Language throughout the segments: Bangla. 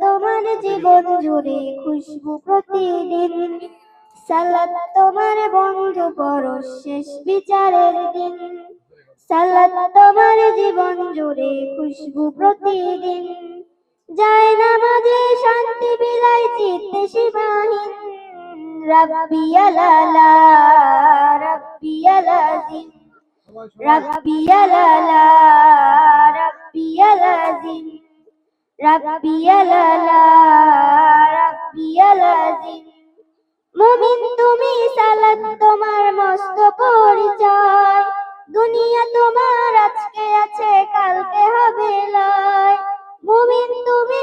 তোমার জীবন জুড়ে খুশবু প্রতিদিন। তোমার বন্ধু পর শেষ বিচারের দিন। তোমার জীবন জুড়ে খুশবু প্রতিদিন। যায় না মাঝে শান্তি বিলাই চিত্তে সীমাহীন। রাবিয়া আলালা। আলাজিম রাব্বি আলালা রাব্বি আলাজিম রাব্বি আলালা রাব্বি আলাজিম মুমিন, তুমি সালাত তোমার মস্ত পরিচয়। দুনিয়া তোমার আজকে আছে, কালকে হবে লয়। মুমিন, তুমি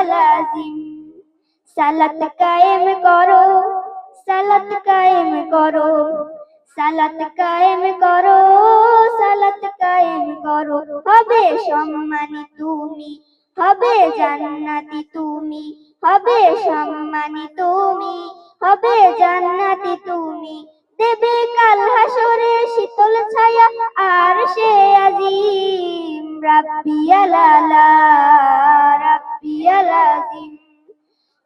আলাজিম সালাত কায়েম করো, সালাত কায়েম করো, সালাত কায়েম করো, সালাত কায়েম করো। হবে সম্মানী তুমি, হবে জান্নাতি তুমি, হবে সম্মানী তুমি, হবে জান্নাতি তুমি। দেবে কাল হাসরে শীতল ছায়া, আর সে আজিম রাব্বি আলালা। আলাজিম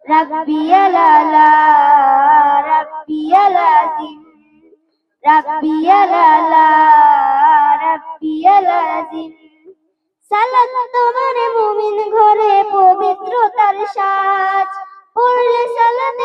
ربي আলালা ربي العظيم ربي আলালা ربي العظيم সালাত তোমার মুমিন ঘরে পবিত্রতার সাজ। পড়লে সালাতে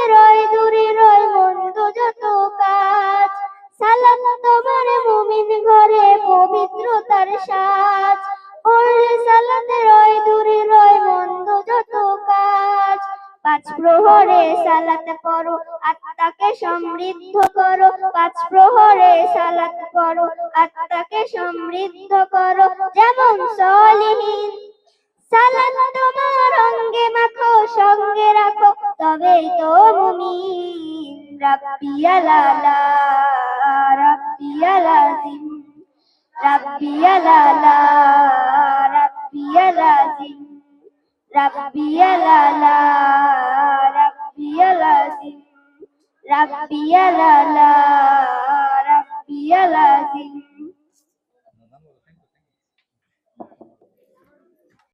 পাঁচ প্রহরে সালাত করো আত্মাকে সমৃদ্ধ করো। পাঁচ প্রহরে সালাত করো আত্মাকে সমৃদ্ধ করো। যেমন সলিহীন সালাত তোমার অঙ্গে মাখো, সঙ্গে রাখো। তবেই তো মুমিন, রাব্বি আলালা, রাব্বি আলাজিম রাব্বি আলালা রাব্বি আলাজিম রাব্বি আলালা রাব্বি আলাজিম